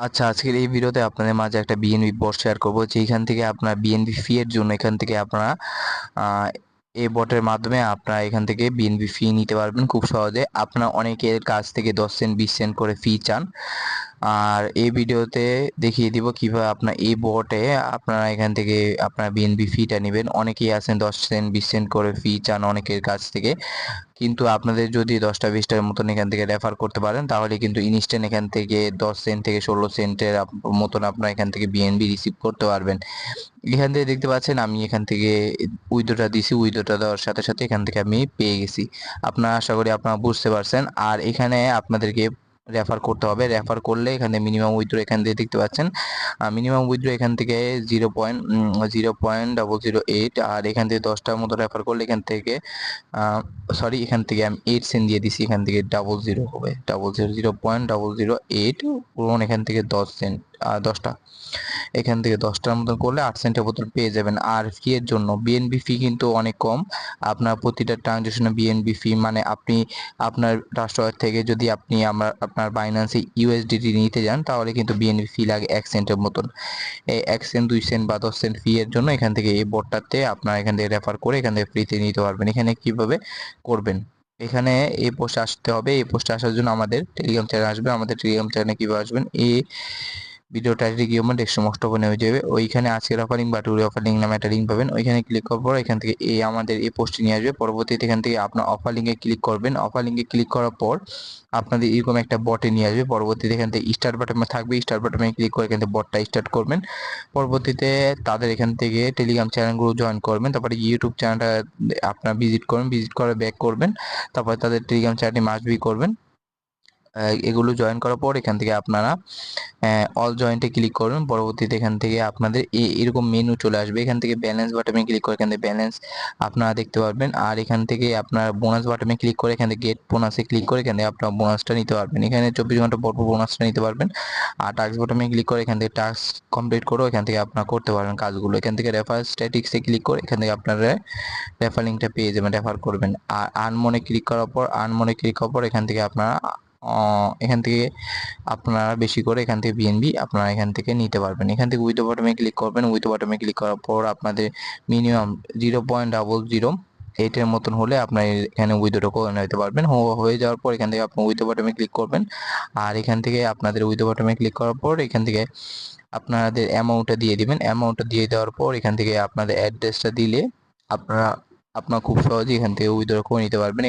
আচ্ছা আজকের এই ভিডিওতে আপনাদের মাঝে একটা বিএনবি বট শেয়ার করব। যেখান থেকে আপনার বিএনবি ফি এর জন্য এখান থেকে আপনারা এই বটের মাধ্যমে আপনারা এখান থেকে বিএনবি ফি নিতে পারবেন খুব সহজে। আপনারা অনেকের কাছ থেকে দশ সেন্ট বিশ সেন্ট করে ফি চান। আর এই ভিডিওতে দেখিয়ে দিব কীভাবে আপনার এই বটে আপনারা এখান থেকে আপনার বিএনবি ফিটা নেবেন। অনেকেই আছেন দশ সেন্ট বিশ সেন্ট করে ফি চান অনেকের কাছ থেকে। কিন্তু আপনাদের যদি দশটা বিশটার মতন এখান থেকে রেফার করতে পারেন, তাহলে কিন্তু ইনস্ট্যান্ট এখান থেকে দশ সেন্ট থেকে ষোলো সেন্টের মতন আপনার এখান থেকে বিএনবি রিসিভ করতে পারবেন। এখান থেকে দেখতে পাচ্ছেন আমি এখান থেকে উইডোটা দিছি উইডোটা দেওয়ার সাথে সাথে এখান থেকে আমি পেয়ে গেছি। আপনারা আশা করি আপনারা বুঝতে পারছেন। আর এখানে আপনাদেরকে রেফার করতে হবে। রেফার করলে এখানে মিনিমাম উইথড্র এখান থেকে দেখতে পাচ্ছেন। মিনিমাম উইথড্র এখান থেকে zero point zero point double zero eight আর এখান থেকে দশটার মতো রেফার করলে এখান থেকে সরি এখান থেকে আমি এইট সেন্ট দিয়ে দিছি, এখান থেকে ডাবল জিরো হবে। Double zero zero point double zero eight এখান থেকে দশ সেন্ট দশটা। এখান থেকে দশটার মতন করলে আট সেন্টের বোতল পেয়ে যাবেন। আর ফি এর জন্য বিএনবি ফি কিন্তু অনেক কম। আপনার প্রতিটা ট্রানজেকশনে বিএনবি ফি মানে আপনি আপনার রাষ্ট্র থেকে যদি আপনি আমার আপনার বাইন্যান্সে ইউএসডিটি নিতে যান, তাহলে কিন্তু বিএনবি ফি লাগে এক সেন্টের মতন। এই এক সেন্ট দুই সেন্ট বা দশ সেন্ট ফি এর জন্য এখান থেকে এই বোর্ডটাতে আপনার এখান থেকে রেফার করে এখান থেকে ফ্রিতে নিতে পারবেন। এখানে কীভাবে করবেন? এখানে এই পোস্টে আসতে হবে। এই পোস্টে আসার জন্য আমাদের টেলিগ্রাম চ্যানেল আসবে। আমাদের টেলিগ্রাম চ্যানেলে কীভাবে আসবেন? এই ভিডিও টাইটেল গিয়ে আমার ডেস্কটপ ওপেন হয়ে যাবে। ওইখানে আজকের অফারিং বা টুরে অফারিং নামে একটা লিঙ্ক পাবেন। ওইখানে ক্লিক করার পর এখান থেকে এই আমাদের এই পোস্টে নিয়ে আসবে। পরবর্তীতে এখান থেকে আপনার অফার লিঙ্কে ক্লিক করবেন। অফার লিঙ্কে ক্লিক করার পর আপনাদের এরকম একটা বটে নিয়ে আসবে। পরবর্তীতে এখান থেকে স্টার্ট বাটনে থাকবে। স্টার্ট বাটনে ক্লিক করে এখান থেকে বটটা স্টার্ট করবেন। পরবর্তীতে তাদের এখান থেকে টেলিগ্রাম চ্যানেলগুলো জয়েন করবেন। তারপরে ইউটিউব চ্যানেলটা আপনার ভিজিট করবেন। ভিজিট করে ব্যাক করবেন। তারপরে তাদের টেলিগ্রাম চ্যানেলটি মাস্ট বি করবেন। এগুলো জয়েন করার পর এখান থেকে আপনারা অল জয়েন্টে ক্লিক করবেন পরবর্তীতে এখান থেকে আপনাদের এরকম মেনু চলে আসবে এখান থেকে ব্যালেন্স বাটনে ক্লিক করে এখান থেকে ব্যালেন্স আপনারা দেখতে পারবেন আর এখান থেকে আপনার বোনাস বাটনে ক্লিক করে এখান থেকে গেট বোনাসে ক্লিক করে এখান থেকে আপনার বোনাসটা নিতে পারবেন এখানে চব্বিশ ঘণ্টা পর পর বোনাসটা নিতে পারবেন আর টাস্ক বাটনে ক্লিক করে এখান থেকে টাস্ক কমপ্লিট করে এখান থেকে আপনারা করতে পারবেন কাজগুলো এখান থেকে রেফার স্ট্যাটিক্সে ক্লিক করে এখান থেকে আপনারা রেফার লিঙ্কটা পেয়ে যাবেন রেফার করবেন আর আনমনে ক্লিক করার পর আনমনে ক্লিক করার পর এখান থেকে আপনারা এখান থেকে আপনারা বেশি করে এখান থেকে বিএনবি আপনারা এখান থেকে নিতে পারবেন। এখান থেকে উইথ বটমে ক্লিক করবেন। উইথ বটমে ক্লিক করার পর আপনাদের minimum zero point double zero এইটের মতন হলে আপনার এখানে উইথড্র করে নিতে পারবেন। হয়ে যাওয়ার পর এখান থেকে আপনি উইথ বটমে ক্লিক করবেন। আর এখান থেকে আপনাদের উইথ বটমে ক্লিক করার পর এখান থেকে আপনাদের অ্যামাউন্টটা দিয়ে দিবেন। অ্যামাউন্টটা দিয়ে দেওয়ার পর এখান থেকে আপনাদের অ্যাড্রেসটা দিলে আপনারা, আপনার খুব সহজেই এখান থেকে উইথড্র করে নিতে পারবেন।